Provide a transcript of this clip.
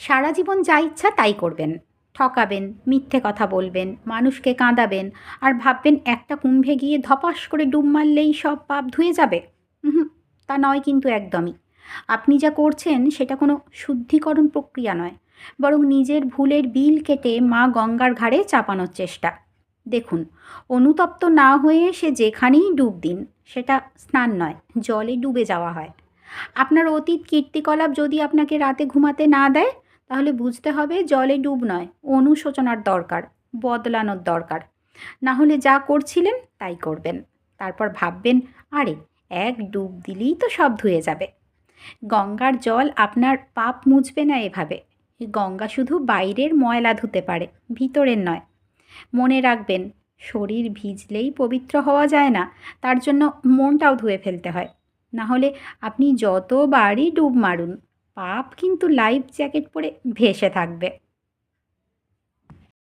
সারা জীবন যা ইচ্ছা তাই করবেন। ঠকাবেন, মিথ্যে কথা বলবেন, মানুষকে কাঁদাবেন, আর ভাববেন একটা কুম্ভে গিয়ে ধপাস করে ডুব মারলেই সব পাপ ধুয়ে যাবে। হুম তা নয় কিন্তু একদমই। আপনি যা করছেন সেটা কোনো শুদ্ধিকরণ প্রক্রিয়া নয়, বরং নিজের ভুলের বিল কেটে মা গঙ্গার ঘাড়ে চাপানোর চেষ্টা। দেখুন, অনুতপ্ত না হয়ে সে যেখানেই ডুব দিন, সেটা স্নান নয়, জলে ডুবে যাওয়া হয়। আপনার অতীত কীর্তিকলাপ যদি আপনাকে রাতে ঘুমাতে না দেয় তাহলে বুঝতে হবে জলে ডুব নয়, অনুশোচনার দরকার, বদলানোর দরকার। না হলে যা করছিলেন তাই করবেন। তারপর ভাববেন, আরে, এক ডুব দিলেই তো সব ধুয়ে যাবে। গঙ্গার জল আপনার পাপ মুছবে না এভাবে। গঙ্গা শুধু বাইরের ময়লা ধুতে পারে, ভিতরের নয়। মনে রাখবেন, শরীর ভিজলেই পবিত্র হওয়া যায় না, তার জন্য মনটাও ধুয়ে ফেলতে হয়। না হলে আপনি যতবারই ডুব মারুন পাপ কিন্তু লাইফ জ্যাকেট পরে ভেসে থাকবে।